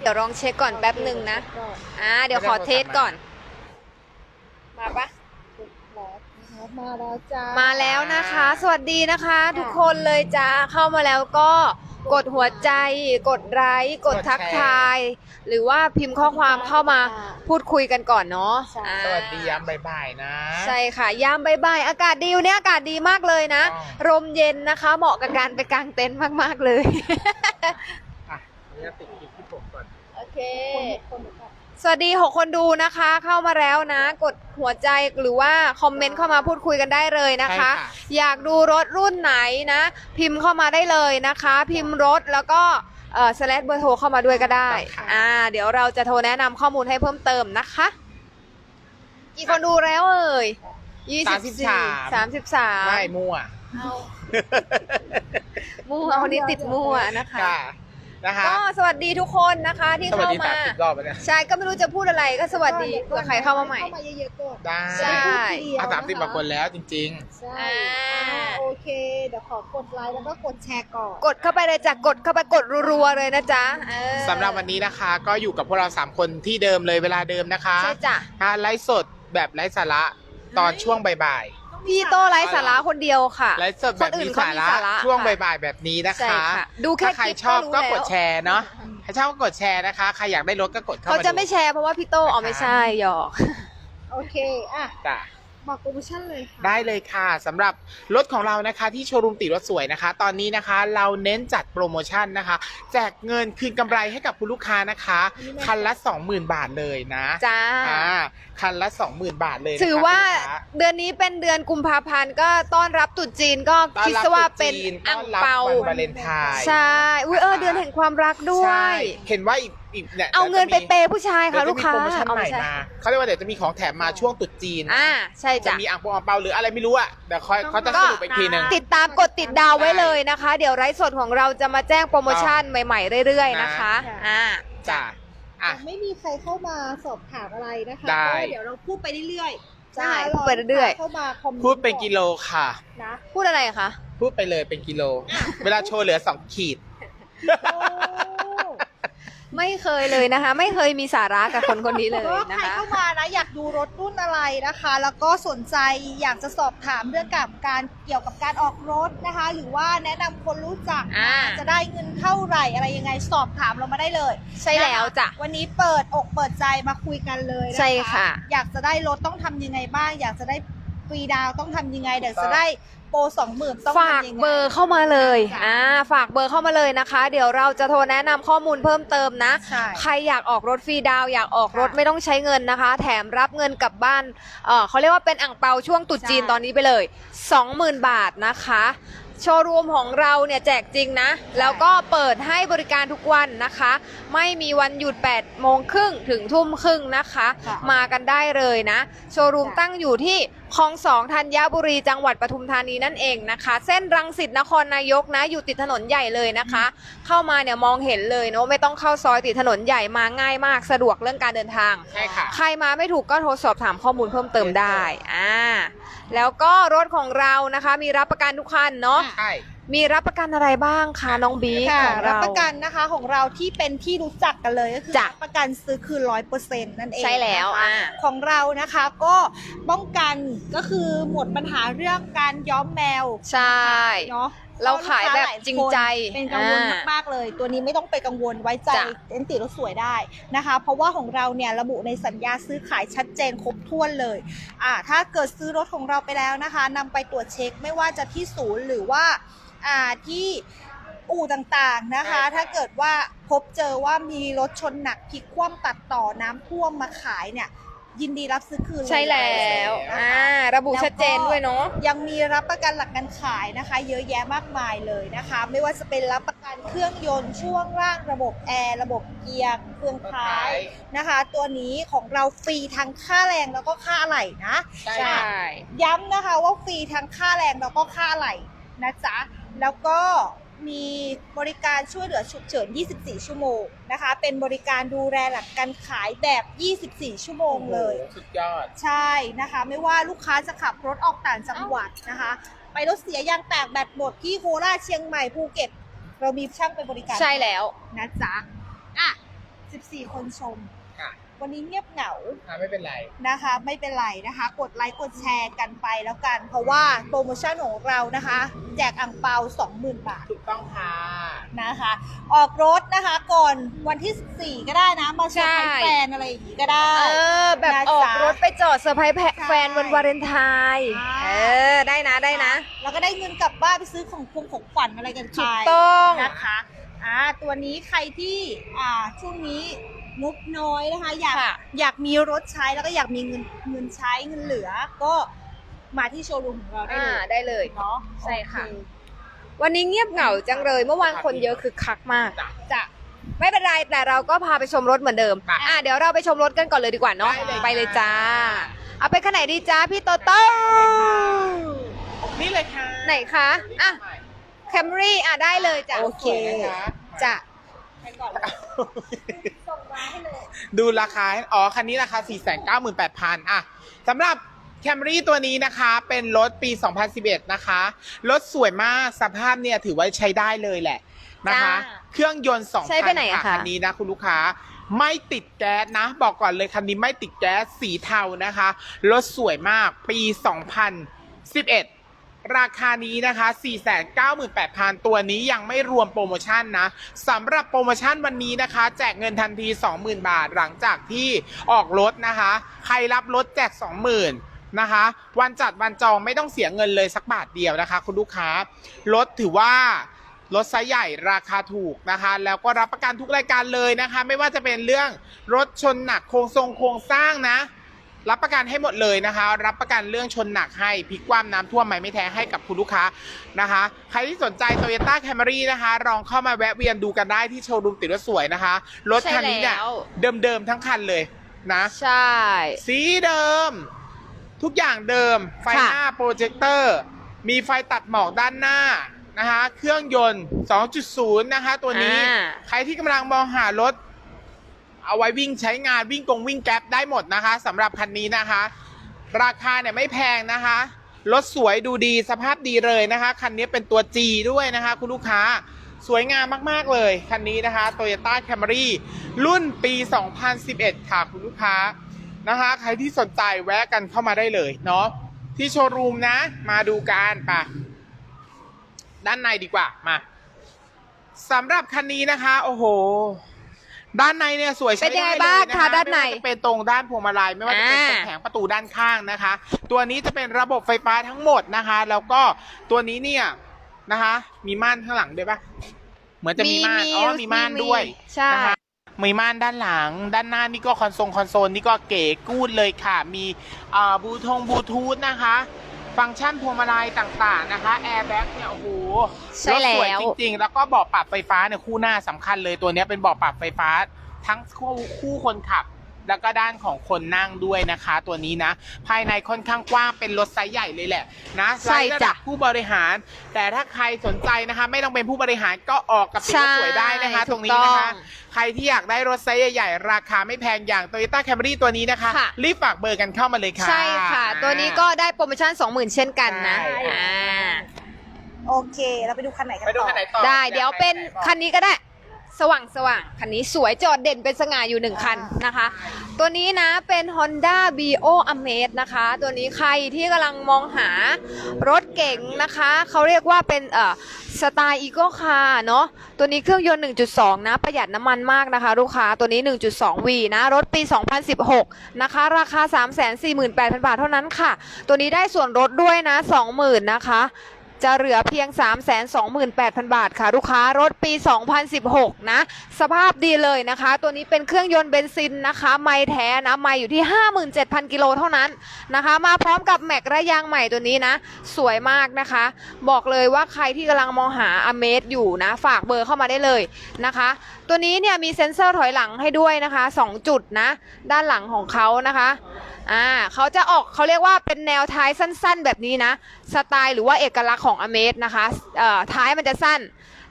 เดี๋ยวลองเช็คก่อนแป๊บหนึ่งนะก็อ่า เดี๋ยวขอเทสก่อน มาปะถูกแล้วนะคะมาแล้วจ้า มาแล้วนะคะ สวัสดีนะคะ ทุกคนเลยจ้า เข้ามาแล้วก็กดหัวใจ กดไลค์ กดทักทาย หรือว่าพิมพ์ข้อความเข้ามาพูดคุยกันก่อนเนาะอ่าสวัสดียามบ่ายๆนะ ใช่ค่ะ ยามบ่ายๆอากาศดีวันนี้อากาศดีมากเลยนะอ๋อลมเย็นนะคะ เหมาะกับการไปกางเต็นท์มากๆเลย เคคนคนค่ะสวัสดี6คนดูนะคะ เข้ามาแล้วนะ กดหัวใจหรือว่าคอมเมนต์เข้ามาพูดคุยกันได้เลยนะคะ ใช่ค่ะ อยากดูรถรุ่นไหนนะ พิมพ์เข้ามาได้เลยนะคะ พิมพ์รถแล้วก็เอ่อสแลดเบอร์โทรเข้ามาด้วยก็ได้อ่าเดี๋ยวเราจะโทรแนะนำข้อมูลให้เพิ่มเติมนะคะ กี่คนดูแล้วเอ่ยยี่สิบสี่สามสิบสาม ไม่มั่วมั่ววันนี้ติดมั่วนะคะ ค่ะ นะคะก็สวัสดีทุกคนนะคะที่สวัสเข้าดีมาสามสิบรอบแล้วเนี่ยใช่ก็ไม่รู้จะพูดอะไรก็สวัสดีเผื่อใครเข้ามาใหม่ เข้ามาเยอะๆก่อนได้ใช่ มาสามสิบกว่าคนแล้วจริง ใช่อ่าอ่า โอเค เดี๋ยวขอกดไลค์แล้วก็กดแชร์ก่อน กดเข้าไปเลยจ้ะกดเข้าไปกดรัวๆเลยนะจ๊ะเออๆสำหรับวันนี้นะคะ ก็อยู่กับพวกเราสามคนที่เดิมเลยเวลาเดิมนะคะใช่จ้ะการไลฟ์สดแบบไร้สาระตอนช่วงบ่าย พี่โตไร้สาระคนเดียวค่ะๆไลฟ์สดแบบคนอื่มีนเขาสามีระสาระช่วงค่ะ บ่ายๆแบบนี้นะใช่คะค่ะดูแค่ถ้าใครคลิปชอบรู้ก็แล้ว กดแชร์เนาะใครชอบก็กดแชร์นะคะใครอยากได้รถก็กดเข้าเขามาจะดูไม่แชร์เพราะว่าพี่โตอ๋อไม่ใช่หยอก โอเค อะ จ้ะ บอกโปรโมชั่นเลยค่ะได้เลยค่ะสำหรับรถของเรานะคะที่โชว์รูมติรถสวยนะคะ ตอนนี้นะคะเราเน้นจัดโปรโมชั่นนะคะ แจกเงินคืนกำไรให้กับคุณลูกค้านะคะ คันละ 20,000 บาทเลยนะจ้าอ่าคันละ 20,000 บาทเลยนะคะถือว่าคุณลูกค้าเดือนนี้เป็นเดือนกุมภาพันธ์ก็ต้อนรับตรุษจีนก็ต้อนคิดรับซะว่าเป็นตรุษจีนอังต้อนรับเปาวันวาเลนไทน์ใช่อุ้ยเออเดือนแห่งความรักด้วใช่ย เห็นว่าอีก อีกเนี่ยเอาเงินไปดี๋ยวจะมีเปย์ผู้ชายค่ะเดี๋ยวลูจะกมีค้าโปรโมชั่นเอาใหม่ไม่ใช่มาเขาเรียกว่าเดี๋ยวจะมีของแถมมาช่วงตรุษจีนอ่าใช่จะจ้ะ มีอ่างโปงอ่างเปาหรืออะไรไม่รู้อะเดี๋ยวคอยเขาจะสรุปอีกทีหนึ่ง ติดตามกดติดดาวไว้เลยนะคะ เดี๋ยวไลฟ์สดของเราจะมาแจ้งโปรโมชั่นใหม่ๆเรื่อยๆนะคะนะ อ่า จ้ะอะ ยังไม่มีใครเข้ามาสอบถามอะไรนะคะได้ ก็เดี๋ยวเราพูดไปเรื่อยๆใช่นะคะพูดไปเรื่อยๆ เข้ามาคอมเมนต์พูดเป็นกิโลค่ะ นะพูดอะไรคะ พูดไปเลยเป็นกิโล เวลาโชว์เหลือสองขีด โอ้ ไม่เคยเลยนะคะ ไม่เคยมีสาระกับคนคนนี้เลยก็นะใครคะ เข้ามานะอยากดูรถรุ่นอะไรนะคะ แล้วก็สนใจอยากจะสอบถามเรื่องกับการเกี่ยวกับการออกรถนะคะ หรือว่าแนะนำคนรู้จักอ่า จะได้เงินเท่าไหร่อะไรยังไงสอบถามเรามาได้เลยใช่แล้วจ้ะ นควันนี้เปิดอกเปิดใจมาคุยกันเลยนะคะใช่ค่ะ อยากจะได้รถต้องทำยังไงบ้าง อยากจะได้ฟรีดาวน์ต้องทำยังไงเดี๋ยวจะได้ โปรสองหมื่นต้องฝากทำยังไง เบอร์เข้ามาเลยจ้ะอ่า ฝากเบอร์เข้ามาเลยนะคะ เดี๋ยวเราจะโทรแนะนำข้อมูลเพิ่มเติมนะ ใช่ใครอยากออกรถฟรีดาวน์อยากออกรถค่ะไม่ต้องใช้เงินนะคะ แถมรับเงินกลับบ้าน เออเขาเรียกว่าเป็นอ่างเปาช่วงตรุษจีนใช่ ตอนนี้ไปเลย 20,000 บาทนะคะ โชว์รูมของเราเนี่ยแจกจริงนะ แล้วก็เปิดให้บริการทุกวันนะคะ ไม่มีวันหยุด8โมงครึ่งถึงทุ่มครึ่งนะคะ ค่ะ มากันได้เลยนะ โชว์รูมจ้ะตั้งอยู่ที่ คลองสองธัญบุรีจังหวัดปทุมธานีนั่นเองนะคะ เส้นรังสิตนครนายกนะ อยู่ติดถนนใหญ่เลยนะคะ เข้ามาเนี่ยมองเห็นเลยเนาะไม่ต้องเข้าซอยติดถนนใหญ่มาง่ายมากสะดวกเรื่องการเดินทาง ใช่ค่ะ ใครมาไม่ถูกก็โทรสอบถามข้อมูลเพิ่มเติมได้อ่าแล้วก็รถของเรานะคะ มีรับประกันทุกคันเนาะ ใช่ มีรับประกันอะไรบ้างคะน้องบีค่ะของรับเราประกันนะคะของเราที่เป็นที่รู้จักกันเลยก็คือจ้ะ รับประกันซื้อคืนร้อยเปอร์เซ็นต์นั่นเองใช่แล้วนะคะ อ่า ของเรานะคะก็ป้องกันก็คือหมดปัญหาเรื่องการย้อมแมวใช่ เนาะเราขายแบบจริงใจเป็นกังวลอ่ามากๆเลย ตัวนี้ไม่ต้องไปกังวลไว้ใจจ้ะเต็นท์ติรถสวยได้นะคะ เพราะว่าของเราเนี่ยระบุในสัญญาซื้อขายชัดเจนครบถ้วนเลยอ่าถ้าเกิดซื้อรถของเราไปแล้วนะคะนำไปตรวจเช็คไม่ว่าจะที่ศูนย์หรือว่าอ่า ที่อู่ต่างๆนะคะ ถ้าเกิดว่าพบเจอว่ามีรถชนหนักพลิกคว่ำตัดต่อน้ำท่วมมาขายเนี่ยยินดีรับซื้อคืนเยใช่แล้วนะคะอ่าระบุชัดเจนด้วยเนาะยังมีรับประกันหลักการขายนะคะ เยอะแยะมากมายเลยนะคะ ไม่ว่าจะเป็นรับประกันเครื่องยนต์ช่วงล่างระบบแอร์ระบบเกียร์เครื่องท้ายนะคะ ตัวนี้ของเราฟรีทั้งค่าแรงแล้วก็ค่าอะไหล่นะใช่ใช่ ย้ำนะคะว่าฟรีทั้งค่าแรงแล้วก็ค่าอะไหล่นะจ๊ะ แล้วก็มีบริการช่วยเหลือฉุกเฉิน 24 ชั่วโมงนะคะ เป็นบริการดูแลหลักการขายแบบ 24 ชั่วโมงเลย โอ้โหสุดยอด ใช่นะคะ ไม่ว่าลูกค้าจะขับรถออกต่างจังหวัดนะคะ ไปรถเสียยางแตกแบตหมดที่โคราชเชียงใหม่ภูเก็ต เรามีช่างไปบริการใช่แล้ว นะจ๊ะ อะ 14 คนชมค่ะ วันนี้เงียบเหงาอะไม่เป็นไร นะคะ ไม่เป็นไรนะคะ กดไลค์กดแชร์กันไปแล้วกัน เพราะว่าโปรโมชั่นของเรานะคะ แจกอ่างเปา20,000 บาท ถูกต้องค่ะ นะคะ ออกรถนะคะก่อนวันที่14ก็ได้นะ มาเซอร์ไพรใช่ส์แฟนอะไรอย่างนี้ก็ได้เออ แบบนะออกจ๊ะ รถไปจอดเซอร์ไพรส์แพะใช่แฟนวันวาเลนไทน์อ่า เออ ได้นะได้นะ แล้วก็ได้เงินกลับบ้านไปซื้อของพงของขวัญอะไรกันไปถูกต้อง นะคะ อ่า ตัวนี้ใครที่ อ่า ช่วงนี้ งบน้อยนะคะ อยากค่ะ อยากมีรถใช้แล้วก็อยากมีเงินเงินใช้เงินเหลือ ก็มาที่โชว์รูมของเราได้อ่าเลยได้เลย เนาะใช่ค่ะ โอเวันนี้เงียบเหงาจังเลย เมื่อวานคนเยอะคือคักมากจ้ะจะไม่เป็นไรแต่เราก็พาไปชมรถเหมือนเดิมไปอะเดี๋ยวเราไปชมรถกันก่อนเลยดีกว่าเนาะได้เลยไปเลยค่ะจ้า เอาไปขนาดไหนดีจ้าพี่โตโต้นี่เลยค่ะไหนคะอะแคมรี่อะได้เลยจ้ะโอเค สวยนะคะจ้ะไปก่อนเลย ดูราคาให้อ๋อ คันนี้ราคา 498,000 อะสำหรับแคมรี่ตัวนี้นะคะเป็นรถปี 2011 นะคะ รถสวยมากสภาพเนี่ยถือว่าใช้ได้เลยแหละนะคะจ้าเครื่องยนต์2,000ใช้ไปไหนอะคะคันนี้นะคุณลูกค้าไม่ติดแก๊สนะ บอกก่อนเลยคันนี้ไม่ติดแก๊สสีเทานะคะ รถสวยมากปี 2011 ราคานี้นะคะ 498,000 ตัวนี้ยังไม่รวมโปรโมชั่นนะสำหรับโปรโมชั่นวันนี้นะคะ แจกเงินทันที 20,000 บาทหลังจากที่ออกรถนะคะ ใครรับรถแจก 20,000นะคะ วันจัดวันจองไม่ต้องเสียเงินเลยสักบาทเดียวนะคะ คุณลูกค้ารถถือว่ารถไซส์ใหญ่ราคาถูกนะคะ แล้วก็รับประกันทุกรายการเลยนะคะ ไม่ว่าจะเป็นเรื่องรถชนหนักโครงทรงโครงสร้างนะ รับประกันให้หมดเลยนะคะ รับประกันเรื่องชนหนักให้พลิกคว่ำน้ำท่วมไหมไม่แท้ให้กับคุณลูกค้านะคะ ใครที่สนใจ Toyota Camry นะคะลองเข้ามาแวะเวียนดูกันได้ที่โชว์รูมติดรถสวยนะคะ รถคันนี้เนี่ยใช่แล้ว เดิมๆทั้งคันเลยนะ ใช่ สีเดิม ทุกอย่างเดิม ไฟค่ะ หน้าโปรเจคเตอร์ มีไฟตัดหมอกด้านหน้านะคะ เครื่องยนต์ 2.0 นะคะ ตัวนี้ อ่า ใครที่กำลังมองหารถ เอาไว้วิ่งใช้งานวิ่งกงวิ่งแก๊ปได้หมดนะคะสำหรับคันนี้นะคะ ราคาเนี่ยไม่แพงนะคะรถสวยดูดีสภาพดีเลยนะคะ คันนี้เป็นตัว G ด้วยนะคะ คุณลูกค้าสวยงามมาก ๆ เลย คันนี้นะคะ Toyota Camry รุ่นปี 2011 ค่ะคุณลูกค้านะคะ ใครที่สนใจแวะกันเข้ามาได้เลยเนาะที่โชว์รูมนะ มาดูกันปะด้านในดีกว่ามาสำหรับคันนี้นะคะ โอ้โห ด้านในเนี่ยสวยใช้เป็นยังไงด้เลยบ้างคะนด้านในไม่ว่จะเป็นตรงด้านพวงมาลัยไม่ว่าจะเป็นตรงอ่าแผงประตูด้านข้างนะคะ ตัวนี้จะเป็นระบบไฟฟ้าทั้งหมดนะคะ แล้วก็ตัวนี้เนี่ยนะคะ มีม่านข้างหลังด้วยปะเหมือนจะมีม่านอ๋อมีม่านด้วยใช่นะคะมีม่านด้านหลัง ด้านหน้านี่ก็คอนโซลคอนโซลนี่ก็เก๋กูดเลยค่ะ มีอ่าบลูทงบลูทูธนะคะ ฟังก์ชันพวงมาลัยต่างๆนะคะแอร์แบ็กเนี่ยโอ้โหใช่รถสวยแล้วจริงๆ แล้วก็เบาะปรับไฟฟ้าเนี่ยคู่หน้าสำคัญเลยตัวเนี้ยเป็นเบาะปรับไฟฟ้าทั้งคู่คู่คนขับ แล้วก็ด้านของคนนั่งด้วยนะคะ ตัวนี้นะ ภายในค่อนข้างกว้างเป็นรถไซส์ใหญ่เลยแหละนะไซใช่ส์ระจ้ะดับผู้บริหาร แต่ถ้าใครสนใจนะคะ ไม่ต้องเป็นผู้บริหารก็ออกกับติดรถสวยได้นะคะใช่ตรงนี้นะคะถูกต้องใครที่อยากได้รถไซส์ใหญ่ๆราคาไม่แพงอย่าง Toyota Camry ตัวนี้นะคะค่ะรีบฝากเบอร์กันเข้ามาเลยค่ะ ใช่ค่ะ ตัวนี้ก็ได้โปรโมชั่น 20,000 เช่นกันนะใช่อ่าโอเค เราไปดูคันไหนกันไปดูต่อคันไหนต่อ ได้อากเดี๋ยวเป็นไหบอกคันนี้ก็ได้ สว่างสว่างคันนี้สวยจอดเด่นเป็นสง่าอยู่หนึ่งคันนะคะ ตัวนี้นะเป็น Honda Bio Amaze นะคะ ตัวนี้ใครที่กำลังมองหารถเก๋งนะคะ เขาเรียกว่าเป็นเอ่อสไตล์อีโก้คาร์เนาะตัวนี้เครื่องยนต์ 1.2 นะ ประหยัดน้ำมันมากนะคะ ลูกค้าตัวนี้ 1.2V นะ รถปี 2016 นะคะ ราคา 348,000 บาทเท่านั้นค่ะ ตัวนี้ได้ส่วนลดด้วยนะ 20,000 นะคะ จะเหลือเพียง 328,000 บาทค่ะ ลูกค้ารถปี 2016 นะ สภาพดีเลยนะคะ ตัวนี้เป็นเครื่องยนต์เบนซินนะคะ ไม่แท้นะ ไม่อยู่ที่ 57,000 กิโลเท่านั้นนะคะ มาพร้อมกับแม็กระยางใหม่ตัวนี้นะ สวยมากนะคะ บอกเลยว่าใครที่กำลังมองหาอเมซอยู่นะ ฝากเบอร์เข้ามาได้เลยนะคะ ตัวนี้เนี่ยมีเซ็นเซอร์ถอยหลังให้ด้วยนะคะ2จุดนะ ด้านหลังของเขานะคะอ่าเขาจะออกเขาเรียกว่าเป็นแนวท้ายสั้นๆ แบบนี้นะ สไตล์หรือว่าเอกลักษณ์ของอเมสนะคะเอ่อท้ายมันจะสั้น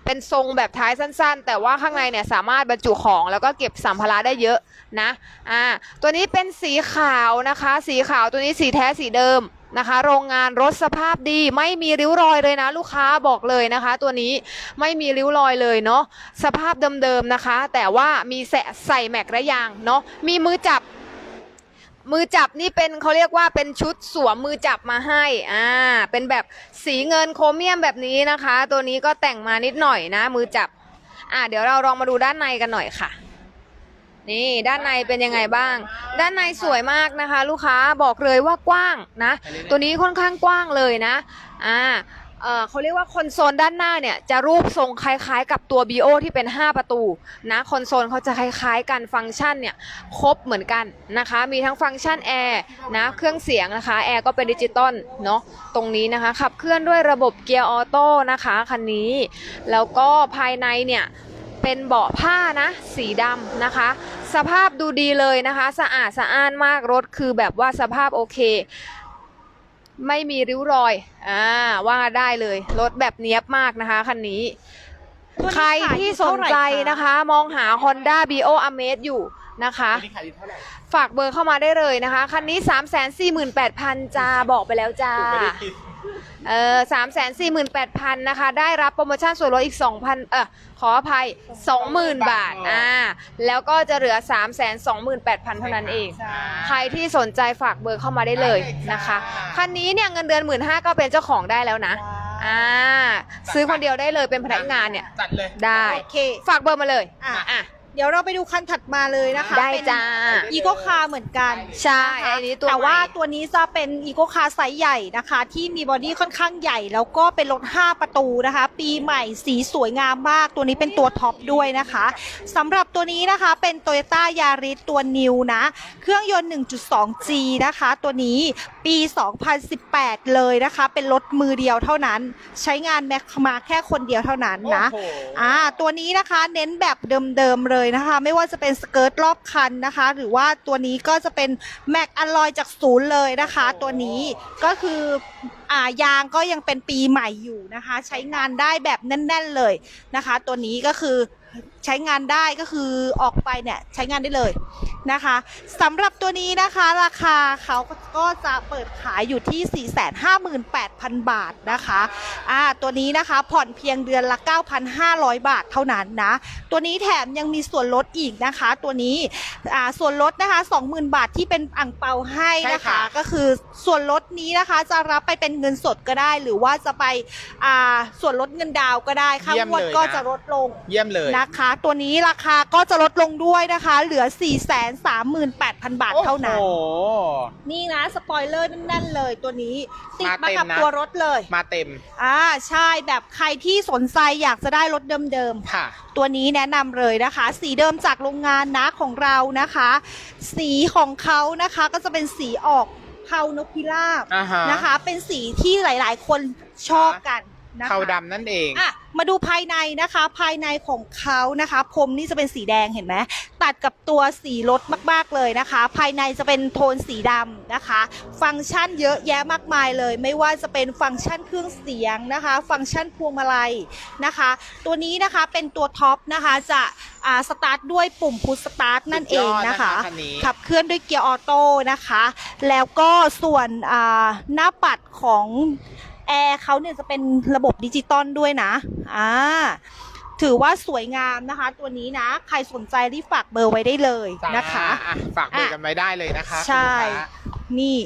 เป็นทรงแบบท้ายสั้นๆ แต่ว่าข้างในเนี่ยสามารถบรรจุของแล้วก็เก็บสัมภาระได้เยอะนะอ่าตัวนี้เป็นสีขาวนะคะ สีขาวตัวนี้สีแท้สีเดิม นะคะ โรงงานรถสภาพดีไม่มีริ้วรอยเลยนะ ลูกค้าบอกเลยนะคะ ตัวนี้ไม่มีริ้วรอยเลยเนาะสภาพเดิมๆนะคะ แต่ว่ามีแสใส่แม็กระยางเนาะมีมือจับ มือจับนี่เป็นเขาเรียกว่าเป็นชุดสวมมือจับมาให้อ่าเป็นแบบสีเงินโครเมียมแบบนี้นะคะ ตัวนี้ก็แต่งมานิดหน่อยนะ มือจับอ่าเดี๋ยวเราลองมาดูด้านในกันหน่อยค่ะ นี่ด้านในเป็นยังไงบ้าง ด้านในสวยมากนะคะ ลูกค้าบอกเลยว่ากว้างนะ ตัวนี้ค่อนข้างกว้างเลยนะอ่าเขาเรียกว่าคอนโซลด้านหน้าเนี่ยจะรูปทรงคล้ายๆ กับตัว BO ที่เป็น 5 ประตูนะคอนโซลเขาจะคล้ายๆกันฟังก์ชันเนี่ยครบเหมือนกันนะคะ มีทั้งฟังก์ชันแอร์นะเครื่องเสียงนะคะแอร์ก็เป็นดิจิตอลเนาะตรงนี้นะคะ ขับเคลื่อนด้วยระบบเกียร์ออโต้นะคะคันนี้ แล้วก็ภายในเนี่ย เป็นเบาะผ้านะ สีดำนะคะ สภาพดูดีเลยนะคะ สะอาดสะอ้านมากรถคือแบบว่าสภาพโอเค ไม่มีริ้วรอยอ่าว่าได้เลยรถแบบเนี้ยบมากนะคะคันนี้ตัวนี้ใครที่สนใจนะคะ มองหา Honda Bio Amaze อยู่นะคะตัวนี้ขายอยู่เท่าไหร่ฝากเบอร์เข้ามาได้เลยนะคะ คันนี้ 3 4 8 0 0 0จ้าบอกไปแล้วจ้าถูกไม่ได้คิด เออสามแสนสี่หมื่นแปดพันนะคะ ได้รับโปรโมชั่นส่วนลดอีกสองพันเออขออภัยสองหมื่นบาท อ่า แล้วก็จะเหลือสามแสนสองหมื่นแปดพันเท่านั้นเองใช่ใครที่สนใจฝากเบอร์เข้ามาได้เลยนะคะ คันนี้เนี่ยเงินเดือนหมื่นห้าก็เป็นเจ้าของได้แล้วนะ อ่า ซื้อคนเดียวได้เลยเป็นพนักงานเนี่ย จัดเลย ได้โอเคฝากเบอร์มาเลย อะอะ เดี๋ยวเราไปดูคันถัดมาเลยนะคะได้เป็นจ้า อีโคคาร์เหมือนกันใช่นะคะอันนี้ตัวแต่ว่าใหม่ ตัวนี้จะเป็นอีโคคาร์ไซส์ใหญ่นะคะ ที่มีบอดี้ค่อนข้างใหญ่ แล้วก็เป็นรถ 5 ประตูนะคะ ปีใหม่สีสวยงามมาก ตัวนี้เป็นตัวท็อปด้วยนะคะสำหรับตัวนี้นะคะเป็น Toyota Yaris ตัวนิวนะ เครื่องยนต์ 1.2G นะคะ ตัวนี้ปี 2018 เลยนะคะ เป็นรถมือเดียวเท่านั้น ใช้งานแม็กมาแค่คนเดียวเท่านั้นนะโอ้โห อ่าตัวนี้นะคะเน้นแบบเดิมๆเลยนะคะ ไม่ว่าจะเป็นสเกิร์ตรอบคันนะคะ หรือว่าตัวนี้ก็จะเป็นแม็กอลลอยจากศูนย์เลยนะคะ ตัวนี้ก็คืออ่ายางก็ยังเป็นปีใหม่อยู่นะคะ ใช้งานได้แบบแน่น ๆเลยนะคะ ตัวนี้ก็คือใช้งานได้ก็คือออกไปเนี่ยใช้งานได้เลยนะคะสำหรับตัวนี้นะคะราคาเขาก็จะเปิดขายอยู่ที่ 458,000 บาทนะคะอ่าตัวนี้นะคะผ่อนเพียงเดือนละ 9,500 บาทเท่านั้นนะ ตัวนี้แถมยังมีส่วนลดอีกนะคะ ตัวนี้อ่าส่วนลดนะคะ 20,000 บาทที่เป็นอ่างเปาให้นะใช่ค่ะคะ ก็คือส่วนลดนี้นะคะจะรับไปเป็นเงินสดก็ได้ หรือว่าจะไปอ่าส่วนลดเงินดาวน์ก็ได้ค่างวดก็จะลดลงเยี่ยมเลยนะคะตัวนี้ราคาก็จะลดลงด้วยนะคะ เหลือ 438,000 บาทเท่านั้น โอ้โห นี่นะ สปอยเลอร์นั่นๆเลยตัวนี้ ติดมามาเต็มกับนะ ตัวรถเลยมาเต็มอ่าใช่แบบใครที่สนใจอยากจะได้รถเดิมๆ ค่ะ ตัวนี้แนะนำเลยนะคะ สีเดิมจากโรงงานนะของเรานะคะ สีของเขานะคะก็จะเป็นสีออกเทานกพิราบอ่าฮะนะคะ เป็นสีที่หลาย ๆ คนชอบกันนะคะเทาดำนั่นเอง อะ มาดูภายในนะคะ ภายในของเขานะคะพรมนี่จะเป็นสีแดงเห็นไหมตัดกับตัวสีรถมากๆเลยนะคะ ภายในจะเป็นโทนสีดำนะคะ ฟังก์ชันเยอะแยะมากมายเลย ไม่ว่าจะเป็นฟังก์ชันเครื่องเสียงนะคะ ฟังก์ชันพวงมาลัยนะคะ ตัวนี้นะคะเป็นตัวท็อปนะคะจะอ่าสตาร์ทด้วยปุ่มพุชสตาร์ทนั่นเองนะคะสุดยอดนะคะคันนี้ขับเคลื่อนด้วยเกียร์ออโต้นะคะ แล้วก็ส่วนอ่าหน้าปัดของ แอร์เขาเนี่ยจะเป็นระบบดิจิตอลด้วยนะ อ่า ถือว่าสวยงามนะคะ ตัวนี้นะ ใครสนใจรีบฝากเบอร์ไว้ได้เลยจ้านะคะอ่ฝากเบอร์กันไว้ได้เลยนะคะใช่ คุณลูกค้า นี่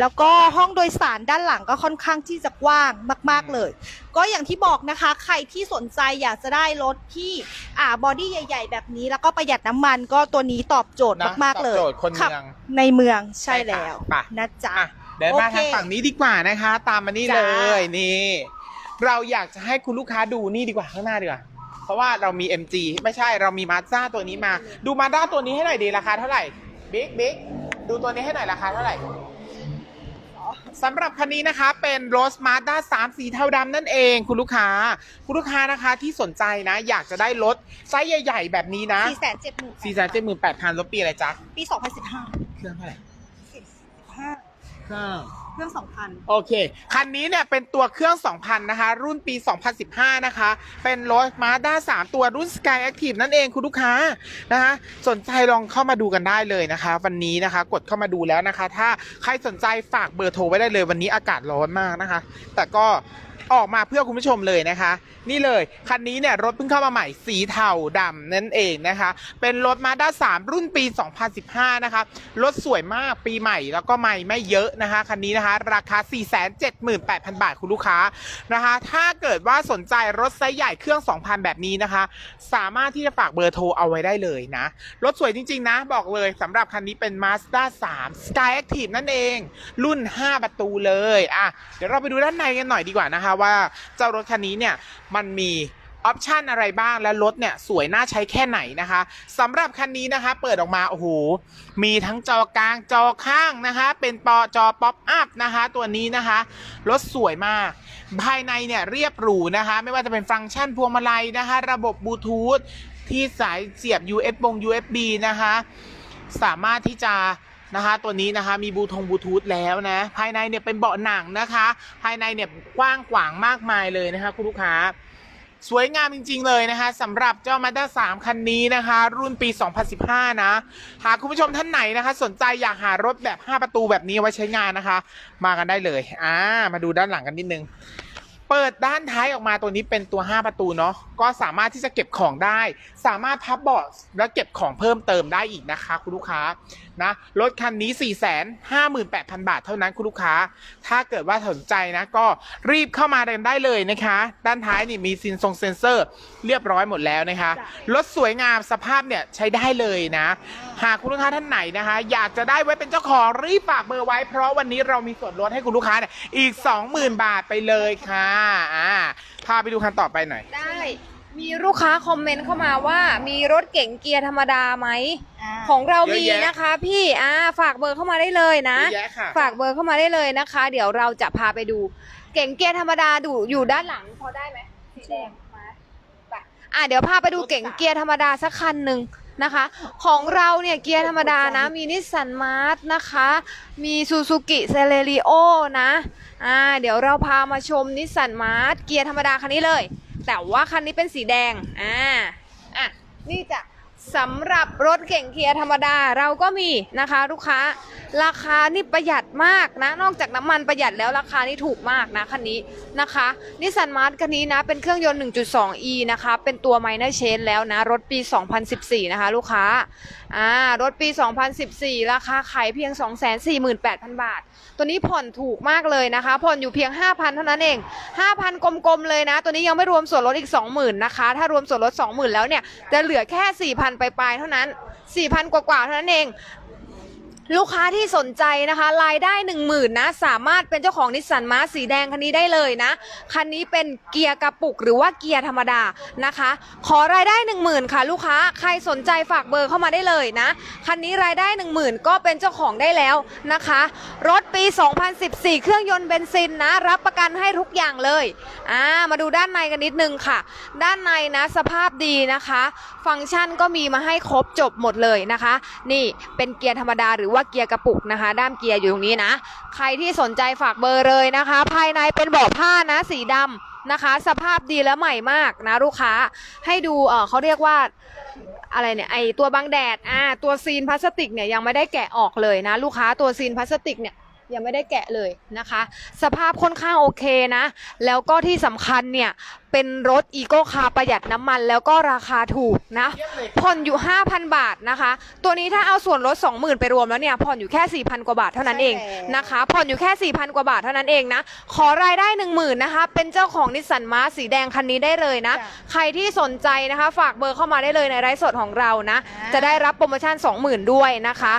แล้วก็ห้องโดยสารด้านหลังก็ค่อนข้างที่จะกว้างมากๆเลย ก็อย่างที่บอกนะคะ ใครที่สนใจอยากจะได้รถที่อ่าบอดี้ใหญ่ ๆ แบบนี้ แล้วก็ประหยัดน้ำมันก็ตัวนี้ตอบโจทย์นะมาก ๆ เลยตอบโจทย์คนขับเมือง ในเมืองใช่ใช่ค่ะแล้วไป นะจ๊ะ อะ เดินมาโอเคทางฝั่งนี้ดีกว่านะคะ ตามมานี่จ้าเลยนี่ เราอยากจะให้คุณลูกค้าดูนี่ดีกว่าข้างหน้าดีกว่า เพราะว่าเรามี MG ไม่ใช่เรามีมาซ่าตัวนี้มา ดูมาด้าตัวนี้ให้หน่อยดีราคาเท่าไหร่บิ๊กบิ๊กดูตัวนี้ให้หน่อยราคาเท่าไหร่ สำหรับคันนี้นะคะเป็นรถมาด้า3สีเทาดำนั่นเองคุณลูกค้า คุณลูกค้านะคะที่สนใจนะ อยากจะได้รถไซส์ใหญ่ ๆ แบบนี้นะสี่แสนเจ็ดหมื่น4 7 8 0 0 0รถปีอะไรจ๊ะ ปีสองพันสิบห้าเครื่องเท่าไหร่ห้า เครื่องสองพันโอเค คันนี้เนี่ยเป็นตัวเครื่อง 2000 นะคะ รุ่นปี 2015 นะคะ เป็นรถมาด้า3ตัวรุ่น Sky Active นั่นเองคุณลูกค้านะคะ สนใจลองเข้ามาดูกันได้เลยนะคะ วันนี้นะคะ กดเข้ามาดูแล้วนะคะ ถ้าใครสนใจฝากเบอร์โทรไว้ได้เลยวันนี้อากาศร้อนมากนะคะ แต่ก็ ออกมาเพื่อคุณผู้ชมเลยนะคะ นี่เลย คันนี้เนี่ยรถเพิ่งเข้ามาใหม่สีเทาดำนั่นเองนะคะ เป็นรถมาด้า3 รุ่นปี 2015 นะคะ รถสวยมากปีใหม่แล้วก็ไม่ไม่เยอะนะคะ คันนี้นะคะ ราคา 478,000 บาทคุณลูกค้านะคะ ถ้าเกิดว่าสนใจรถไซส์ใหญ่เครื่อง 2,000 แบบนี้นะคะ สามารถที่จะฝากเบอร์โทรเอาไว้ได้เลยนะ รถสวยจริง ๆ นะ บอกเลยสำหรับคันนี้เป็น Mazda 3 Sky Active นั่นเอง รุ่น 5 ประตูเลยอะเดี๋ยวเราไปดูด้านในกันหน่อยดีกว่านะคะว่าเจ้ารถคันนี้เนี่ยมันมีออปชันอะไรบ้างและรถเนี่ยสวยน่าใช้แค่ไหนนะคะสำหรับคันนี้นะคะ เปิดออกมาโอ้โหมีทั้งจอกลางจอข้างนะคะ เป็นปอจอป๊อปอัพนะคะ ตัวนี้นะคะรถสวยมาก ภายในเนี่ยเรียบหรูนะคะ ไม่ว่าจะเป็นฟังก์ชันพวงมาลัยนะคะ ระบบบลูทูธที่สายเสียบ USB บง USB นะคะ สามารถที่จะ นะคะ ตัวนี้นะคะมีบูทงบูทูธแล้วนะ ภายในเนี่ยเป็นเบาะหนังนะคะ ภายในเนี่ยกว้างขวางมากมายเลยนะคะ คุณลูกค้า สวยงามจริง ๆ เลยนะคะสำหรับเจ้า Mazda 3คันนี้นะคะ รุ่นปี 2015 นะ หากคุณผู้ชมท่านไหนนะคะ สนใจอยากหารถแบบ 5 ประตูแบบนี้ไว้ใช้งานนะคะ มากันได้เลยอ่ามาดูด้านหลังกันนิดนึงเปิดด้านท้ายออกมาตัวนี้เป็นตัว 5 ประตูเนาะก็สามารถที่จะเก็บของได้ สามารถพับเบาะและเก็บของเพิ่มเติมได้อีกนะคะ คุณลูกค้านะรถคันนี้ 458,000 บาทเท่านั้นคุณลูกค้า ถ้าเกิดว่าสนใจนะก็รีบเข้ามาเดินได้เลยนะคะ ด้านท้ายนี่มีซินทรงเซนเซอร์เรียบร้อยหมดแล้วนะคะจ้ะรถสวยงามสภาพเนี่ยใช้ได้เลยนะ หากคุณลูกค้าท่านไหนนะคะ อยากจะได้ไว้เป็นเจ้าของรีบฝากเบอร์ไว้ เพราะวันนี้เรามีส่วนลดให้คุณลูกค้าเนี่ยอีก 20,000 บาทไปเลยค่ะอ่าพาไปดูคันต่อไปหน่อยได้ มีลูกค้าคอมเมนต์เข้ามาว่ามีรถเก๋งเกียร์ธรรมดาไหมของเรามีเยอะแยะนะคะพี่อ่าฝากเบอร์เข้ามาได้เลยนะ เยอะแยะค่ะ ฝากเบอร์เข้ามาได้เลยนะคะ เดี๋ยวเราจะพาไปดู เก๋งเกียร์ธรรมดาดูอยู่ด้านหลังพอได้ไหมสีแดงมาไปอะเดี๋ยวพาไปดูเก๋งเกียร์ธรรมดาสักคันหนึ่งนะคะ ของเราเนี่ยเกียร์ธรรมดานะ มีนิสสันมาร์นะคะ มีซูซูกิเซเลริโอนะอ่าเดี๋ยวเราพามาชมนิสสันมาร์เกียร์ธรรมดาคันนี้เลย แต่ว่าคันนี้เป็นสีแดง อ่า อะ นี่จะสำหรับรถเก่งเกียร์ธรรมดาเราก็มีนะคะลูกค้า ราคานี่ประหยัดมากนะ นอกจากน้ำมันประหยัดแล้วราคานี่ถูกมากนะคันนี้นะคะนิสสันมาร์ทคันนี้นะเป็นเครื่องยนต์ 1.2e นะคะ เป็นตัวไมเนอร์เชนแล้วนะ รถปี 2014 นะคะลูกค้าอ่ารถปี 2014 ราคาขายเพียง 248,000 บาท ตัวนี้ผ่อนถูกมากเลยนะคะ ผ่อนอยู่เพียง 5,000 เท่านั้นเอง 5,000 กลมๆเลยนะ ตัวนี้ยังไม่รวมส่วนลดอีก 20,000 นะคะ ถ้ารวมส่วนลด 20,000 แล้วเนี่ย จะเหลือแค่ 4,000ปลายๆเท่านั้น 4,000 กว่าๆเท่านั้นเอง ลูกค้าที่สนใจนะคะรายได้1 0,000นะ สามารถเป็นเจ้าของนิสสันมาสีแดงคันนี้ได้เลยนะ คันนี้เป็นเกียร์กระปุกหรือว่าเกียร์ธรรมดานะคะ ขอรายได้1 0,000ค่ะ ลูกค้าใครสนใจฝากเบอร์เข้ามาได้เลยนะ คันนี้รายได้1 0,000ก็เป็นเจ้าของได้แล้วนะคะ รถปี 2014 เครื่องยนต์เบนซินนะ รับประกันให้ทุกอย่างเลยอ่ามาดูด้านในกันนิดนึงค่ะ ด้านในนะสภาพดีนะคะ ฟังก์ชันก็มีมาให้ครบจบหมดเลยนะคะ นี่เป็นเกียร์ธรรมดาหรือว่าเกียร์กระปุกนะคะ ด้ามเกียร์อยู่ตรงนี้นะ ใครที่สนใจฝากเบอร์เลยนะคะ ภายในเป็นเบาะผ้านะสีดำนะคะ สภาพดีและใหม่มากนะลูกค้าให้ดูเออเขาเรียกว่าอะไรเนี่ยไอตัวบังแดดอ่าตัวซีนพลาสติกเนี่ยยังไม่ได้แกะออกเลยนะ ลูกค้าตัวซีนพลาสติกเนี่ยยังไม่ได้แกะเลยนะคะ สภาพค่อนข้างโอเคนะ แล้วก็ที่สำคัญเนี่ย เป็นรถอีโก้คาร์ประหยัดน้ำมันแล้วก็ราคาถูกนะเยี่ยมเลยผ่อนอยู่ 5,000 บาทนะคะ ตัวนี้ถ้าเอาส่วนลด 20,000 ไปรวมแล้วเนี่ย ผ่อนอยู่แค่ 4,000 กว่าบาทเท่านั้นเองใช่แล้วนะคะ ผ่อนอยู่แค่ 4,000 กว่าบาทเท่านั้นเองนะ ขอรายได้ 10,000 นะคะ เป็นเจ้าของนิสสันมาสีแดงคันนี้ได้เลยนะจ้ะใครที่สนใจนะคะ ฝากเบอร์เข้ามาได้เลยในไลฟ์สดของเรานะอ่าจะได้รับโปรโมชั่น 20,000 ด้วยนะคะ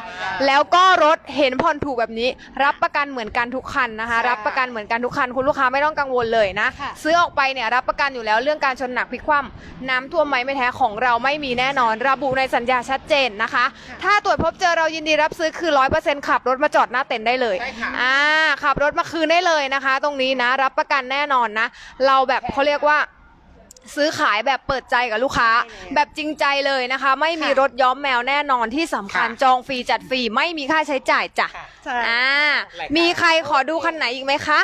แล้วก็รถเห็นผ่อนถูกแบบนี้ รับประกันเหมือนกันทุกคันนะคะใช่รับประกันเหมือนกันทุกคันคุณลูกค้าไม่ต้องกังวลเลยนะค่ะซื้อออกไปเนี่ยรับประกันอยู่แล้วเรื่องการชนหนักพลิกคว่ำน้ำท่วมไหมไม่แท้ของเราไม่มีแน่นอน ระบุในสัญญาชัดเจนนะคะ ถ้าตรวจพบเจอเรายินดีรับซื้อคือร้อยเปอร์เซ็นต์ขับรถมาจอดหน้าเต็นท์ได้เลยใช่ค่ะอ่าขับรถมาคืนได้เลยนะคะ ตรงนี้นะรับประกันแน่นอนนะ เราแบบเขาเรียกว่า ซื้อขายแบบเปิดใจกับลูกค้า ใช่แล้วแบบจริงใจเลยนะคะ ไม่มีค่ะ รถย้อมแมวแน่นอนที่สำคัญค่ะ จองฟรีจัดฟรีไม่มีค่าใช้จ่ายจ้ะค่ะ ใช่ อ่าหลายคันมีใครขอดูคันไหนอีกไหมคะ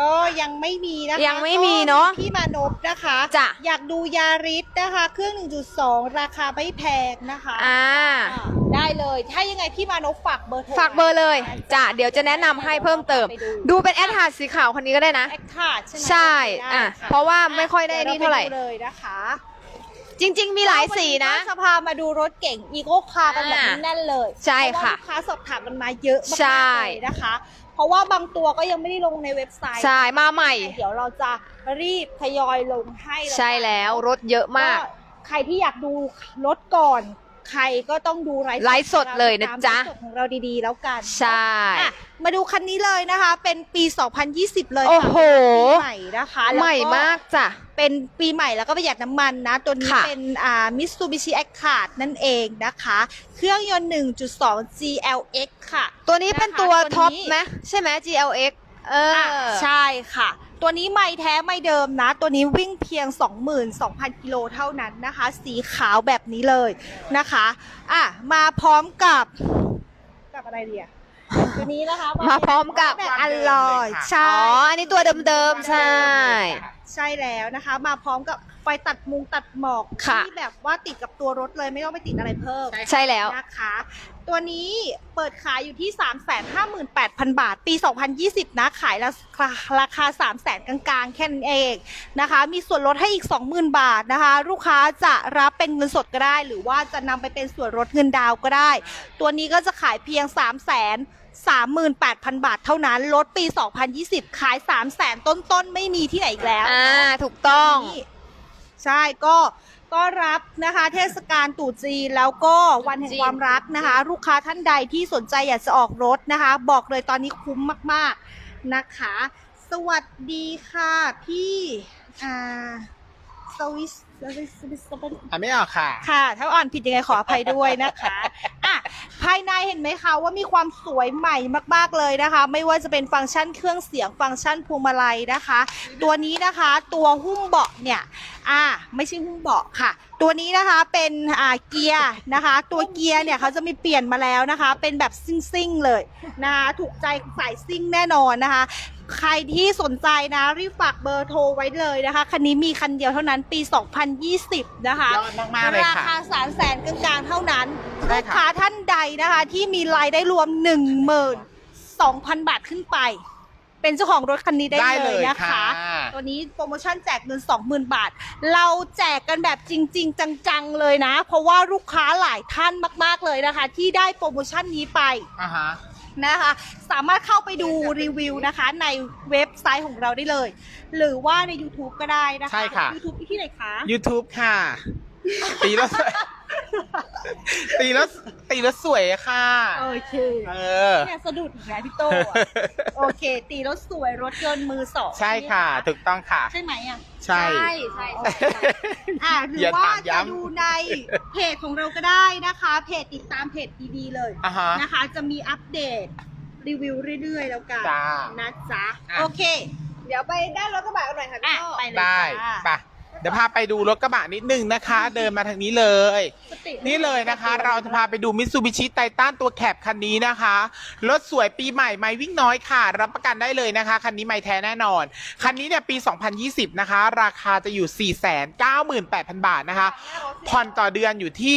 ก็ยังไม่มีนะคะยังไม่มีเนอะก็พี่มานพนะคะจ้ะ อยากดูยาริสนะคะ เครื่อง 1.2 ราคาไม่แพงนะคะอ่า อ่าได้เลยถ้ายังไงพี่มานพฝากเบอร์โทรฝากเบอร์เลยจ้ะเดี๋ยวจะแนะนำให้เพิ่มเติมไปดูเป็นแอดฮาร์ดสีขาวคนนี้ก็ได้นะ แอคคาร์ดใช่ไหมใช่ได้อะค่เพราะว่าไม่ค่อยได้ดี๋วนี่เท่าไหร่ปดูเลยนะคะจริง ๆ มีหลายสีนะก็จะพามาดูรถเก่งอีโก้คาร์กันแบบอ่าแน่นเลยใช่ค่ะเพราว่าลูกค้าสอบถามกันมาเยอะมากใช่ๆเลยนะคะ เพราะว่าบางตัวก็ยังไม่ได้ลงในเว็บไซต์ใช่มาใหม่ เดี๋ยวเราจะรีบทยอยลงให้กันใช่แล้วรถเยอะมาก ใครที่อยากดูรถก่อน ใครก็ต้องดูไลฟ์ไลฟ์สดเลยนะจ๊ะตามไลฟ์สดของเราดีๆแล้วกัน ใช่อะมาดูคันนี้เลยนะคะ เป็นปี 2020 เลยโอ้ค่ะโหปีใหม่นะคะแล้วใหม่มากจ้ะ เป็นปีใหม่แล้วก็ประหยัดน้ำมันนะ ตัวนี้ค่ะเป็นอ่า Mitsubishi a c c a r d นั่นเองนะคะ เครื่องยนต์ 1.2 GLX ค่ะ ตัวนี้เป็นตัวนะคะตัวนี้ท็อปไหมใช่ไหม GLX เอออะใช่ค่ะ ตัวนี้ไม่แท้ไม่เดิมนะ ตัวนี้วิ่งเพียง 22,000 กิโลเท่านั้นนะคะ สีขาวแบบนี้เลยนะคะอะมาพร้อมกับกับอะไรเดียตัวนี้นะคะมาพร้อมกับแบบอลอยค่ะใช่อ๋ออันนี้ตัวเดิมๆใช่ ใช่แล้วนะคะ มาพร้อมกับไฟตัดมุงตัดหมอกค่ะที่แบบว่าติดกับตัวรถเลยไม่ต้องไปติดอะไรเพิ่มใช่แล้วนะคะ ตัวนี้เปิดขายอยู่ที่ 358,000 บาท ปี 2020 นะ ขายราคาราคา 300,000 กลางๆ แค่นั้นเองนะคะ มีส่วนลดให้อีก 20,000 บาทนะคะ ลูกค้าจะรับเป็นเงินสดก็ได้ หรือว่าจะนำไปเป็นส่วนลดเงินดาวน์ก็ได้ ตัวนี้ก็จะขายเพียง3 0 0 0 0 38,000 บาทเท่านั้น ลดปี 2020 ขาย 3 0 0 0 0 0ต้นๆ ไม่มีที่ไหนอีกแล้วอ่าถูกต้องนี่ใช่ก็ ก็รับนะคะเทศกาลตรุษจีนแล้วก็วันแห่งความรักนะคะ ลูกค้าท่านใดที่สนใจอยากจะออกรถนะคะ บอกเลยตอนนี้คุ้มมากๆนะคะ สวัสดีค่ะพี่อ่าสวิส สวิสสวิสสวิสอะไม่ออกค่ะ ค่ะ ถ้าอ่อนผิดยังไงขออภัยด้วยนะคะอะภายในเห็นไหมคะว่ามีความสวยใหม่มาก ๆเลยนะคะ ไม่ว่าจะเป็นฟังก์ชันเครื่องเสียงฟังก์ชันพวงมาลัยนะคะ ตัวนี้นะคะตัวหุ้มเบาะเนี่ยอ่าไม่ใช่หุ้มเบาะค่ะ ตัวนี้นะคะเป็นอ่าเกียร์นะคะ ตัวเกียร์เนี่ยเขาจะมีเปลี่ยนมาแล้วนะคะ เป็นแบบซิ่งๆเลยนะคะถูกใจสายซิ่งแน่นอนนะคะ ใครที่สนใจนะรีบฝากเบอร์โทรไว้เลยนะคะ คันนี้มีคันเดียวเท่านั้นปี 2020 นะคะยอดมากๆเลยราค่ะคาสามแสนกลางๆเท่านั้นใช่ลูกค่ะค้าท่านใดนะคะ ที่มีรายได้รวม12,000 บาทขึ้นไป เป็นเจ้าของรถคันนี้ได้ได้เลเลยยนะคะ ค่ะตัวนี้โปรโมชั่นแจกเงิน 20,000 บาท เราแจกกันแบบจริง ๆ จังๆเลยนะ เพราะว่าลูกค้าหลายท่านมากๆเลยนะคะ ที่ได้โปรโมชั่นนี้ไป อ่าฮะ นะคะสามารถเข้าไปดูรีวิวนะคะ ในเว็บไซต์ของเราได้เลย หรือว่าใน YouTube ก็ได้นะคะ ใช่ค่ะ YouTube ที่ไหนคะ YouTube ค่ะ ตีแล้วสวย ตีแล้วตีแล้วสวยอะค่ะ โอเคเออ เนี่ยสะดุดอีกแล้วพี่โตอะโอเค ตีรถสวยรถยนต์มือสองใช่ค่ะ ถูกต้องค่ะ ใช่ไหมอะ ใช่ ใช่ใช่อะหรืออย่าว่าถามจะย้ำ ดูในเพจของเราก็ได้นะคะ เพจติดตามเพจดีๆเลย อ่าฮะ นะคะจะมีอัปเดตรีวิวเรื่อยๆ แล้วกันจ้านะจ๊ะ อะ โอเค เดี๋ยวไปได้านรถกระบะกันหน่อยค่ะพี่อะโต้ไปเลยได้จ้าไปะเดี๋ยวพาไปดูรถกระบะนิดนึงนะคะ เดินมาทางนี้เลยสตินี่เลยนะคะ เราจะพาไปดูมิตซูบิชิไททันตัวแคปคันนี้นะคะ รถสวยปีใหม่ไม่วิ่งน้อยค่ะ รับประกันได้เลยนะคะ คันนี้ไม่แท้แน่นอน คันนี้เนี่ยปี 2020 นะคะ ราคาจะอยู่ 498,000 บาทนะคะ ผ่อนต่อเดือนอยู่ที่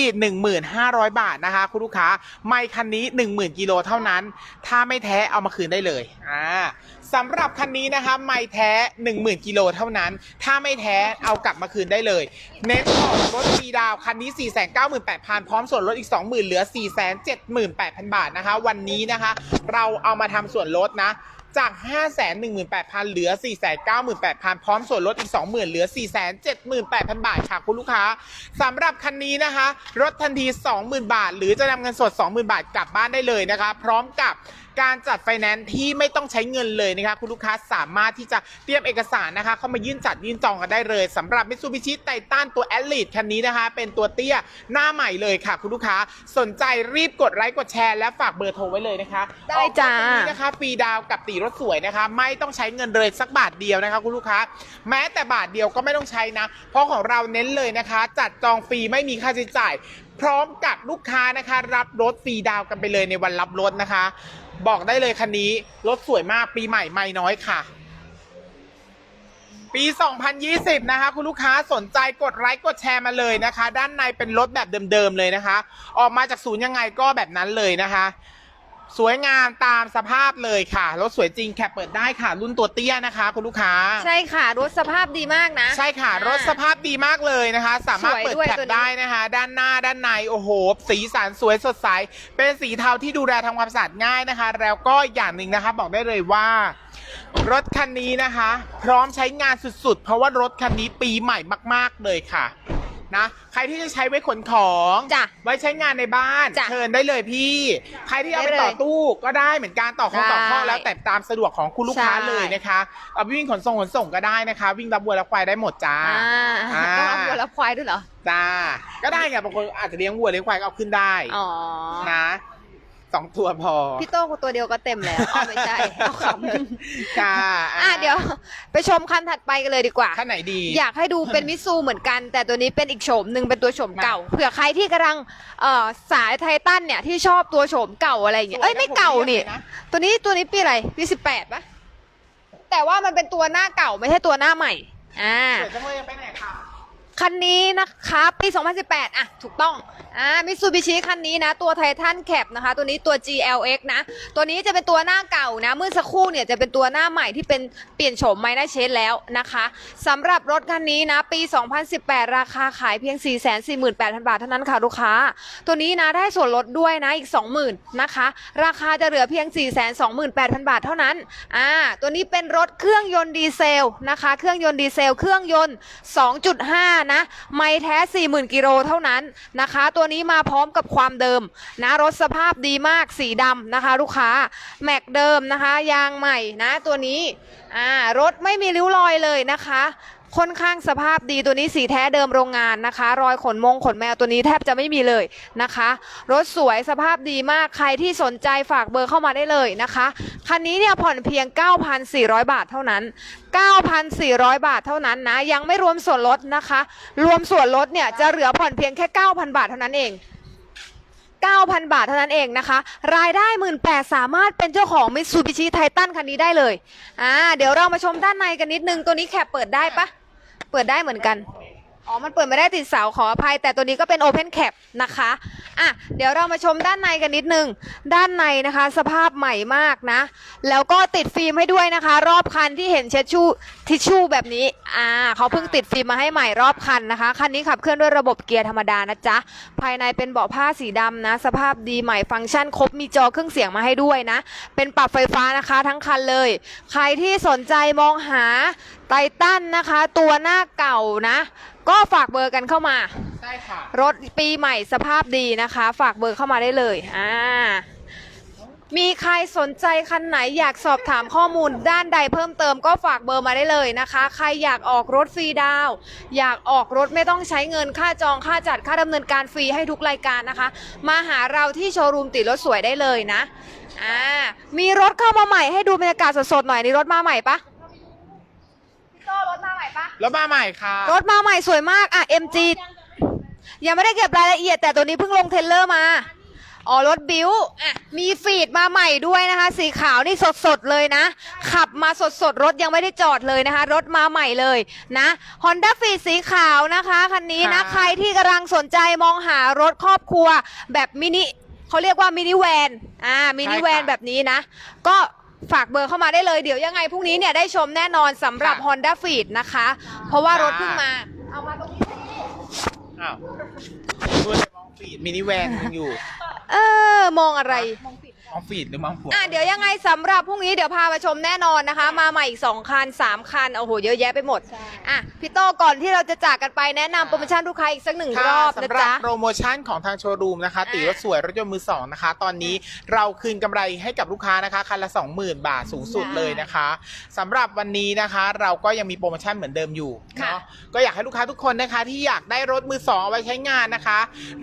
1,500บาทนะคะ คุณลูกค้า ไม่คันนี้ 10,000 กิโลเท่านั้น ถ้าไม่แท้เอามาคืนได้เลย อ่า สำหรับคันนี้นะคะไม่แท้ 10,000กิโลเท่านั้น ถ้าไม่แท้เอากลับมาคืนได้เลย เน็ตของรถปีดาวคันนี้ 498,000 พร้อมส่วนลดอีก 20,000 เหลือ 478,000 บาทนะคะ วันนี้นะคะ เราเอามาทำส่วนลดนะจาก 518,000 เหลือ 498,000 พร้อมส่วนลดอีก 20,000 เหลือ 478,000 บาทค่ะคุณลูกค้าสำหรับคันนี้นะคะลดทันที 20,000 บาท หรือจะนำเงินสด 20,000 บาทกลับบ้านได้เลยนะคะ พร้อมกับ การจัดไฟแนนซ์ที่ไม่ต้องใช้เงินเลยนะคะคุณลูกค้าสามารถที่จะเตรียมเอกสารนะคะ เข้ามายื่นจัดยื่นจองกันได้เลยสำหรับ Mitsubishi Titan ตัว e l i t e คันนี้นะคะ เป็นตัวเตี้ยหน้าใหม่เลยค่ะ คุณลูกค้าสนใจรีบกดไลค์กดแชร์และฝากเบอร์โทรไว้เลยนะคะได้จ้าออกรถคันนี้นะคะฟรีดาวกับตีรถสวยนะคะ ไม่ต้องใช้เงินเลยสักบาทเดียวนะคะคุณลูกค้า แม้แต่บาทเดียวก็ไม่ต้องใช้นะ เพราะของเราเน้นเลยนะคะ จัดจองฟรีไม่มีค่าใช้จ่าย พร้อมกับลูกค้านะคะ รับรถฟรีดาวกันไปเลยในวันรับรถนะคะ บอกได้เลยคันนี้ รถสวยมากปีใหม่ไม่น้อยค่ะ ปี 2020 นะคะ คุณลูกค้าสนใจกดไลค์กดแชร์มาเลยนะคะ ด้านในเป็นรถแบบเดิมๆเลยนะคะ ออกมาจากศูนย์ยังไงก็แบบนั้นเลยนะคะ สวยงามตามสภาพเลยค่ะรถสวยจริงแคปเปิดได้ค่ะ รุ่นตัวเตี้ยนะคะ คุณลูกค้า ใช่ค่ะ รถสภาพดีมากนะ ใช่ค่ะอ่ารถสภาพดีมากเลยนะคะ สามารถสวยเปิดด้วยแคปตัวนี้ได้นะคะ ด้านหน้าด้านในโอ้โห สีสันสวยสดใส เป็นสีเทาที่ดูแลทำความสะอาดง่ายนะคะ แล้วก็อย่างหนึ่งนะคะ บอกได้เลยว่ารถคันนี้นะคะ พร้อมใช้งานสุดๆ เพราะว่ารถคันนี้ปีใหม่มาก ๆเลยค่ะ นะ ใครที่จะใช้ไว้ขนของจ้ะไว้ใช้งานในบ้านจ้ะเชิญได้เลยพี่ ใครที่เอาไปได้เลยต่อตู้ก็ได้เหมือนกันต่อข้องต่อข้อได้แล้วแต่ตามสะดวกของคุณลูกค้าใช่ เลยนะคะเอาไปวิ่งขนส่งขนส่งก็ได้นะคะ วิ่งรับวัวรับควายได้หมดจ้า อ่าอ่า ต้องเอาวัวและควายด้วยเหรอ จ้าก็ได้ไงบางคนอาจจะเลี้ยงวัวเลี้ยงควายก็เอาขึ้นได้อ๋อ นะส องตัวพอ พี่โต้ตัวเดียวก็เต็มแล้วอ๋อไม่ใช่เอาคำค่ะอะเดี๋ยว ไปชมคันถัดไปกันเลยดีกว่าขั้นไหนดี อยากให้ดูเป็นมิตซูเหมือนกัน แต่ตัวนี้เป็นอีกโฉมหนึ่งเป็นตัวโฉมเก่า เผื่อใครที่กำลังเอ่อสายไททันเนี่ยที่ชอบตัวโฉมเก่าอะไรอย่างเงี้ย เอ้ยไม่เก่านี่ ตัวนี้ตัวนี้ปีอะไรปีสิบแปดปะแต่ว่ามันเป็นตัวหน้าเก่าไม่ใช่ตัวหน้าใหม่ อ่าเดี๋ยวจะไปไหนคะ คันนี้นะคะปี 2018 อะ ถูกต้อง อ่ามิตซูบิชิคันนี้นะ ตัวไททันแคปนะคะ ตัวนี้ตัว GLX นะ ตัวนี้จะเป็นตัวหน้าเก่านะ เมื่อสักครู่เนี่ยจะเป็นตัวหน้าใหม่ที่เป็นเปลี่ยนโฉมไมน่าเชนแล้วนะคะสำหรับรถคันนี้นะ ปี 2018 ราคาขายเพียง 448,000 บาทเท่านั้นค่ะลูกค้า ตัวนี้นะได้ส่วนลดด้วยนะอีก 20,000นะคะ ราคาจะเหลือเพียง 428,000 บาทเท่านั้น อ่า ตัวนี้เป็นรถเครื่องยนต์ดีเซลนะคะ เครื่องยนต์ดีเซล เครื่องยนต์ 2.5นะ ไม่แท้ 40,000 กิโลเท่านั้นนะคะ ตัวนี้มาพร้อมกับความเดิมนะรถสภาพดีมากสีดำนะคะ ลูกค้าแม็กเดิมนะคะ ยางใหม่นะตัวนี้อ่ารถไม่มีริ้วรอยเลยนะคะ ค่อนข้างสภาพดีตัวนี้สีแท้เดิมโรงงานนะคะ รอยขนมงขนแมวตัวนี้แทบจะไม่มีเลยนะคะ รถสวยสภาพดีมากใครที่สนใจฝากเบอร์เข้ามาได้เลยนะคะ คันนี้เนี่ยผ่อนเพียง 9,400 บาทเท่านั้น 9,400 บาทเท่านั้นนะ ยังไม่รวมส่วนลดนะคะ รวมส่วนลดเนี่ยจะเหลือผ่อนเพียงแค่ 9,000 บาทเท่านั้นเอง9,000 บาทเท่านั้นเองนะคะ รายได้18,000สามารถเป็นเจ้าของ Mitsubishi Titan คันนี้ได้เลย อ่า เดี๋ยวเรามาชมด้านในกันนิดนึง ตัวนี้แคปเปิดได้ปะ เปิดได้เหมือนกัน อ๋อ มันเปิดไม่ได้ติดเสาขออภัย แต่ตัวนี้ก็เป็น Open Cap นะคะ อะ เดี๋ยวเรามาชมด้านในกันนิดนึง ด้านในนะคะ สภาพใหม่มากนะ แล้วก็ติดฟิล์มให้ด้วยนะคะ รอบคันที่เห็นเช็ดชู่ทิชชู่แบบนี้ อ่าเขาเพิ่งติดฟิล์มมาให้ใหม่รอบคันนะคะ คันนี้ขับเคลื่อนด้วยระบบเกียร์ธรรมดานะจ๊ะ ภายในเป็นเบาะผ้าสีดำนะ สภาพดีใหม่ฟังก์ชันครบมีจอเครื่องเสียงมาให้ด้วยนะ เป็นปรับไฟฟ้านะคะทั้งคันเลย ใครที่สนใจมองหาไททันนะคะ ตัวหน้าเก่านะ ก็ฝากเบอร์กันเข้ามา ใช่ค่ะ รถปีใหม่สภาพดีนะคะ ฝากเบอร์เข้ามาได้เลยอ่ามีใครสนใจคันไหนอยากสอบถามข้อมูลด้านใดเพิ่มเติมก็ฝากเบอร์มาได้เลยนะคะ ใครอยากออกรถฟรีดาวน์อยากออกรถไม่ต้องใช้เงินค่าจองค่าจัดค่าดำเนินการฟรีให้ทุกรายการนะคะ มาหาเราที่โชว์รูมติดรถสวยได้เลยนะอ่ามีรถเข้ามาใหม่ให้ดูบรรยากาศสดๆหน่อยนี่รถมาใหม่ปะพี่โตรถมาใหม่ปะ แล้วมาใหม่ค่ะ รถมาใหม่สวยมากอะ MG ยังไม่ได้เก็บรายละเอียดแต่ตัวนี้เพิ่งลงเทรลเลอร์มา อ๋อรถบิวอะมีฟีดมาใหม่ด้วยนะคะ สีขาวนี่สดๆเลยนะ ขับมาสดๆ รถยังไม่ได้จอดเลยนะคะ รถมาใหม่เลยนะ Honda f e e d สีขาวนะคะคันนี้นะ ค่ะ ใครที่กำลังสนใจมองหารถครอบครัวแบบมินิเขาเรียกว่ามินิแวน อ่ามินิแวนแบบนี้นะ ก็ ฝากเบอร์เข้ามาได้เลยเดี๋ยวยังไงพรุ่งนี้เนี่ยได้ชมแน่นอนสำหรับ Honda f e e d นะคะ เพราะว่ารถเพิ่งมา เอามาตรงนี้อ้าวดูเลยมองฟีดมินิแวนยังอยู่ เออ มองอะไร มอง ฟีดหรือมองผัวอะเดี๋ยวยังไงสำหรับพรุ่งนี้เดี๋ยวพามาชมแน่นอนนะคะ มาใหม่อีก 2 คัน 3 คัน โอ้โห เยอะแยะไปหมดใช่อะ พี่โตก่อนที่เราจะจากกันไปแนะนำโปรโมชั่นลูกค้าอีกสักหนึ่งรอบนะสำหรับจ๊ะ โปรโมชั่นของทางโชว์รูมนะคะอ่าตีรถสวยรถยนต์มือสองนะคะ ตอนนี้เราคืนกำไรให้กับลูกค้านะคะคันละ 20,000 บาทสูงสุดเลยนะคะสำหรับวันนี้นะคะ เราก็ยังมีโปรโมชั่นเหมือนเดิมอยู่ค่ะ เนาะก็อยากให้ลูกค้าทุกคนนะคะ ที่อยากได้รถมือสองเอาไว้ใช้งานนะคะ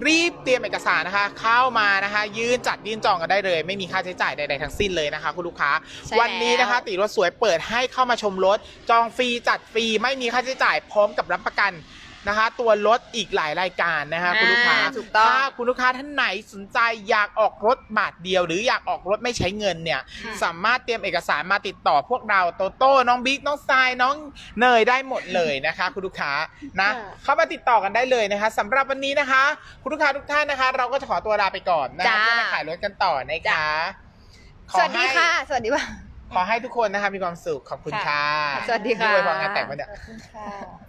รีบเตรียมเอกสารนะคะ เข้ามานะคะ ยื่นจัดยื่นจองกันได้เลยไม่มีค่าใช้จ่ายใดๆทั้งสิ้นเลยนะคะ คุณลูกค้า ใช่วันนี้นะคะ แล้ว ตีรถสวยเปิดให้เข้ามาชมรถ จองฟรีจัดฟรีไม่มีค่าใช้จ่ายพร้อมกับรับประกัน นะคะ ตัวรถอีกหลายรายการนะคะคุณลูกค้าอ่าถูกต้อง ถ้าคุณลูกค้าท่านไหนสนใจอยากออกรถบาทเดียว หรืออยากออกรถไม่ใช้เงินเนี่ยค่ะสามารถเตรียมเอกสารมาติดต่อพวกเราโตโต้น้องบิ๊กน้องทรายน้องเนยได้หมดเลยนะคะ คุณลูกค้านะค่ะเข้ามาติดต่อกันได้เลยนะคะสำหรับวันนี้นะคะ คุณลูกค้าทุกท่านนะคะ เราก็จะขอตัวลาไปก่อนนะคะจ้า เพื่อมาขายรถกันต่อนะคะขสอวัสดีให้ค่ะ สวัสดีว่าขอให้ทุกคนนะคะมีความสุขขอบคุณค่ะสวัสดีค่ะด้วยพองานแต่งมาเนี่ย ขอบคุณค่ะ